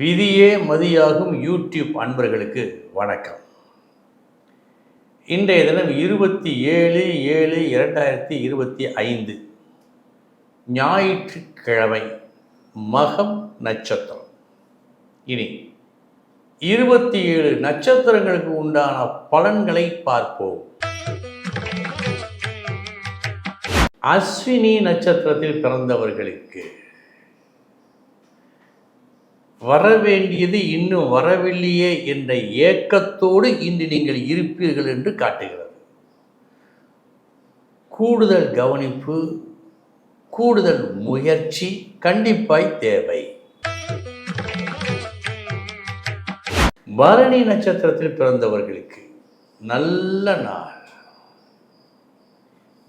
விதியே மதியாகும் யூடியூப் அன்பர்களுக்கு வணக்கம். இன்றைய தினம் இருபத்தி ஏழு ஏழு இரண்டாயிரத்தி இருபத்தி ஐந்து. ஞாயிற்றுக்கிழமை மகம் நட்சத்திரம். இனி இருபத்தி ஏழு நட்சத்திரங்களுக்கு உண்டான பலன்களை பார்ப்போம். அஸ்வினி நட்சத்திரத்தில் பிறந்தவர்களுக்கு வரவேண்டியது இன்னும் வரவில்லையே என்ற ஏக்கத்தோடு இன்று நீங்கள் இருப்பீர்கள் என்று காட்டுகிறது. கூடுதல் கவனிப்பு கூடுதல் முயற்சி கண்டிப்பாய் தேவை. பரணி நட்சத்திரத்தில் பிறந்தவர்களுக்கு நல்ல நாள்.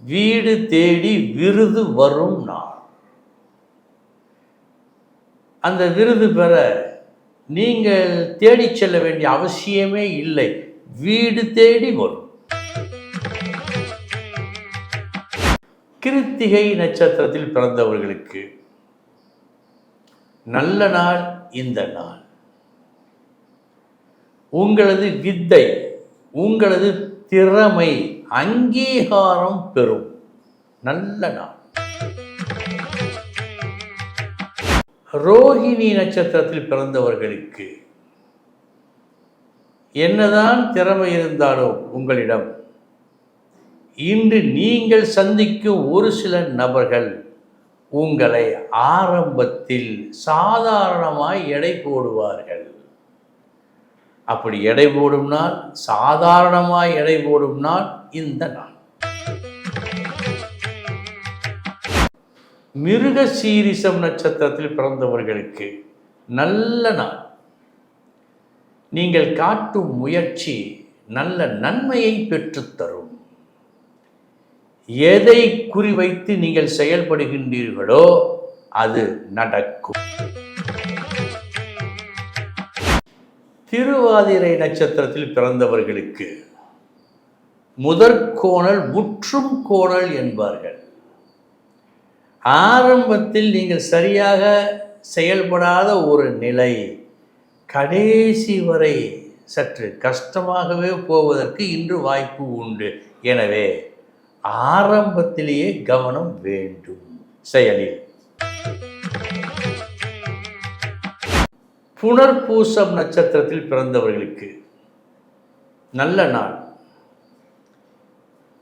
வீடு தேடி விருது வரும் நாள். அந்த விருது பெற நீங்கள் தேடி செல்ல வேண்டிய அவசியமே இல்லை. வீடு தேடி வரும். கிருத்திகை நட்சத்திரத்தில் பிறந்தவர்களுக்கு நல்ல நாள் இந்த நாள். உங்களது வித்தை உங்களது திறமை அங்கீகாரம் பெறும். நல்ல நாள். ரோஹிணி நட்சத்திரத்தில் பிறந்தவர்களுக்கு என்னதான் திறமை இருந்தாலும் உங்களிடம் இன்று நீங்கள் சந்திக்கும் ஒரு சில நபர்கள் உங்களை ஆரம்பத்தில் சாதாரணமாய் எடை போடுவார்கள். அப்படி எடை போடும் நாள் சாதாரணமாய் எடை போடும் நாள் இந்த நாள். மிருக சீரிசம் நட்சத்திரத்தில் பிறந்தவர்களுக்கு நல்ல நாள். நீங்கள் காட்டும் முயற்சி நல்ல நன்மையை பெற்றுத்தரும். எதை குறிவைத்து நீங்கள் செயல்படுகின்றீர்களோ அது நடக்கும். திருவாதிரை நட்சத்திரத்தில் பிறந்தவர்களுக்கு முதற் கோணல் முற்றும் கோணல் என்பார்கள். ஆரம்பத்தில் நீங்கள் சரியாக செயல்படாத ஒரு நிலை கடைசி வரை சற்று கஷ்டமாகவே போவதற்கு இன்று வாய்ப்பு உண்டு. எனவே ஆரம்பத்திலேயே கவனம் வேண்டும். செயலில். புனர்பூசம் நட்சத்திரத்தில் பிறந்தவர்களுக்கு நல்ல நாள்.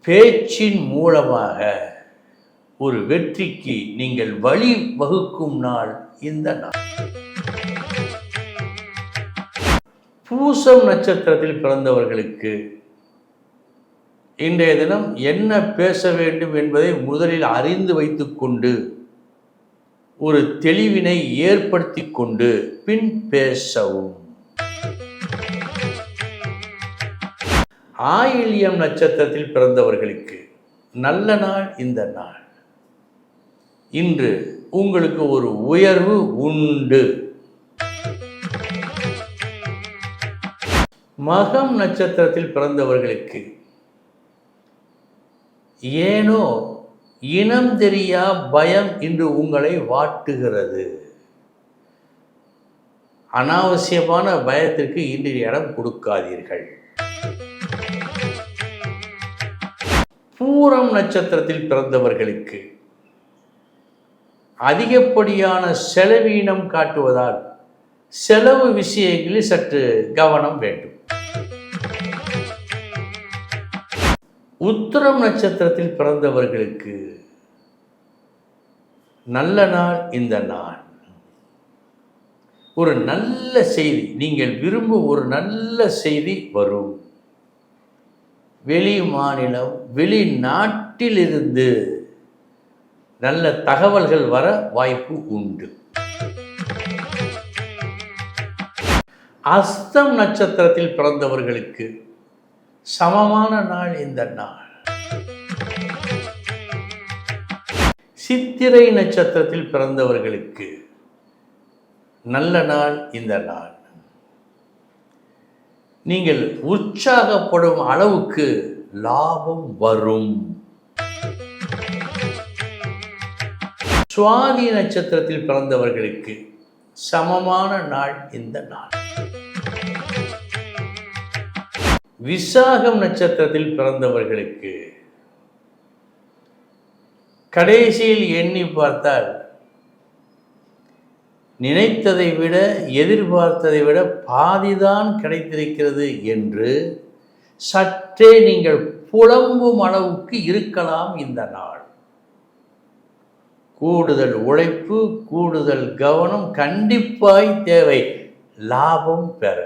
பேச்சின் மூலமாக ஒரு வெற்றிக்கு நீங்கள் வழி வகுக்கும் நாள் இந்த நாள். பூசம் நட்சத்திரத்தில் பிறந்தவர்களுக்கு இன்றைய தினம் என்ன பேச வேண்டும் என்பதை முதலில் அறிந்து வைத்துக்கொண்டு ஒரு தெளிவினை ஏற்படுத்தி கொண்டு பின் பேசவும். ஆயில்யம் நட்சத்திரத்தில் பிறந்தவர்களுக்கு நல்ல நாள் இந்த நாள். இன்று உங்களுக்கு ஒரு உயர்வு உண்டு. மகம் நட்சத்திரத்தில் பிறந்தவர்களுக்கு ஏனோ இனம் தெரியா பயம் இன்று உங்களை வாட்டுகிறது. அனாவசியமான பயத்திற்கு இன்று இடம் கொடுக்காதீர்கள். பூரம் நட்சத்திரத்தில் பிறந்தவர்களுக்கு அதிகப்படியான செலவீனம் காட்டுவதால் செலவு விஷயங்களில் சற்று கவனம் வேண்டும். உத்திரம் நட்சத்திரத்தில் பிறந்தவர்களுக்கு நல்ல நாள் இந்த நாள். ஒரு நல்ல செய்தி நீங்கள் விரும்பும் ஒரு நல்ல செய்தி வரும். வெளி மாநிலம் வெளிநாட்டிலிருந்து நல்ல தகவல்கள் வர வாய்ப்பு உண்டு. அஸ்தம் நட்சத்திரத்தில் பிறந்தவர்களுக்கு சமமான நாள் இந்த நாள். சித்திரை நட்சத்திரத்தில் பிறந்தவர்களுக்கு நல்ல நாள் இந்த நாள். நீங்கள் உற்சாகப்படும் அளவுக்கு லாபம் வரும். சுவாதி நட்சத்திரத்தில் பிறந்தவர்களுக்கு சமமான நாள் இந்த நாள். விசாகம் நட்சத்திரத்தில் பிறந்தவர்களுக்கு கடைசியில் எண்ணி பார்த்தால் நினைத்ததை விட எதிர்பார்த்ததை விட பாதிதான் கிடைத்திருக்கிறது என்று சற்றே நீங்கள் புலம்பும் அளவுக்கு இருக்கலாம் இந்த நாள். கூடுதல் உழைப்பு கூடுதல் கவனம் கண்டிப்பாய் தேவை. லாபம் பெற.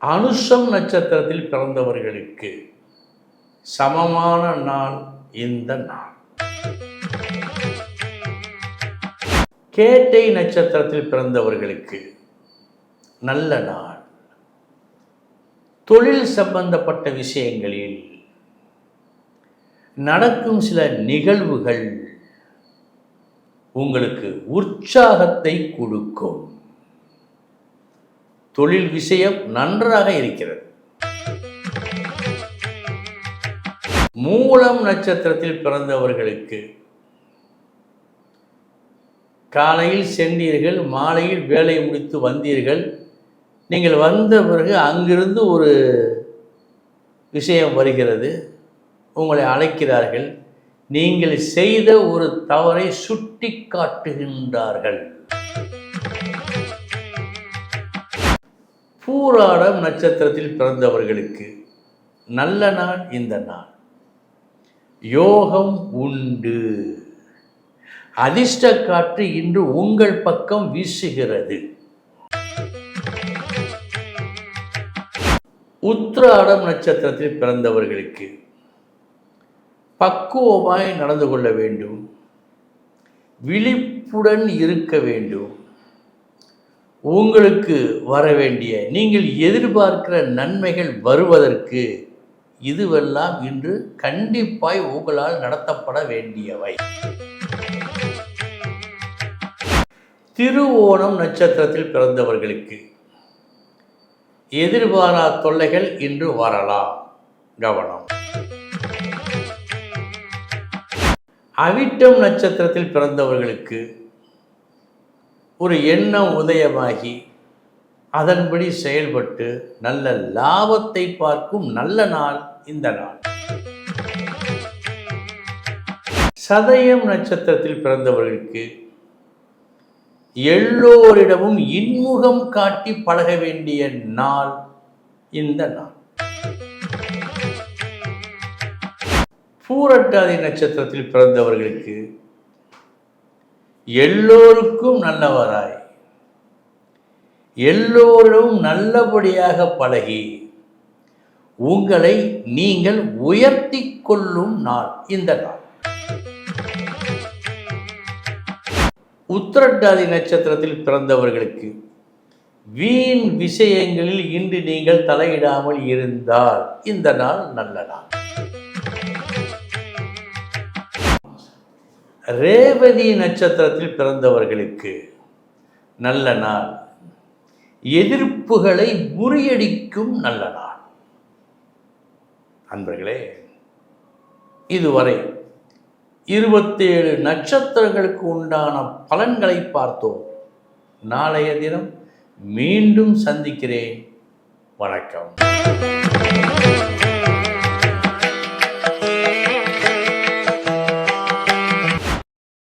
அனுஷம் நட்சத்திரத்தில் பிறந்தவர்களுக்கு சமமான நாள் இந்த நாள். கேட்டை நட்சத்திரத்தில் பிறந்தவர்களுக்கு நல்ல நாள். தொழில் சம்பந்தப்பட்ட விஷயங்களில் நடக்கும் சில நிகழ்வுகள் உங்களுக்கு உற்சாகத்தை கொடுக்கும். தொழில் விஷயம் நன்றாக இருக்கிறது. மூலம் நட்சத்திரத்தில் பிறந்தவர்களுக்கு காலையில் சென்றீர்கள் மாலையில் வேலை முடித்து வந்தீர்கள். நீங்கள் வந்த பிறகு அங்கிருந்து ஒரு விஷயம் வருகிறது. உங்களை அழைக்கிறார்கள். நீங்கள் செய்த ஒரு தவறை சுட்டி காட்டுகின்றார்கள் பூராடம் நட்சத்திரத்தில் பிறந்தவர்களுக்கு நல்ல நாள் இந்த நாள். யோகம் உண்டு. அதிர்ஷ்ட காற்று இன்று உங்கள் பக்கம் வீசுகிறது. உத்திராடம் நட்சத்திரத்தில் பிறந்தவர்களுக்கு பக்குவமாய் நடந்து கொள்ள வேண்டும். விழிப்புடன் இருக்க வேண்டும். உங்களுக்கு வர வேண்டிய நீங்கள் எதிர்பார்க்கிற நன்மைகள் வருவதற்கு இதுவெல்லாம் இன்று கண்டிப்பாய் உங்களால் நடத்தப்பட வேண்டியவை. திருவோணம் நட்சத்திரத்தில் பிறந்தவர்களுக்கு எதிர்பாரா தொல்லைகள் இன்று வரலாம். கவனம். அவிட்டம் நட்சத்திரத்தில் பிறந்தவர்களுக்கு ஒரு எண்ணம் உதயமாகி அதன்படி செயல்பட்டு நல்ல லாபத்தை பார்க்கும் நல்ல நாள் இந்த நாள். சதயம் நட்சத்திரத்தில் பிறந்தவர்களுக்கு எல்லோரிடமும் இன்முகம் காட்டி பழக வேண்டிய நாள் இந்த நாள். பூரட்டாதி நட்சத்திரத்தில் பிறந்தவர்களுக்கு எல்லோருக்கும் நல்லவராய். எல்லோரும் நல்லபடியாக பழகி உங்களை நீங்கள் உயர்த்தி கொள்ளும் நாள் இந்த நாள். உத்திரட்டாதி நட்சத்திரத்தில் பிறந்தவர்களுக்கு வீண் விஷயங்களில் இன்று நீங்கள் தலையிடாமல் இருந்தால் இந்த நாள் நல்ல நாள். ரேவதி நட்சத்திரத்தில் பிறந்தவர்களுக்கு நல்ல நாள். எதிர்ப்புகளை முறியடிக்கும் நல்ல நாள். அன்பர்களே இதுவரை இருபத்தேழு நட்சத்திரங்களுக்கு உண்டான பலன்களை பார்த்தோம். நாளைய தினம் மீண்டும் சந்திக்கிறேன். வணக்கம்.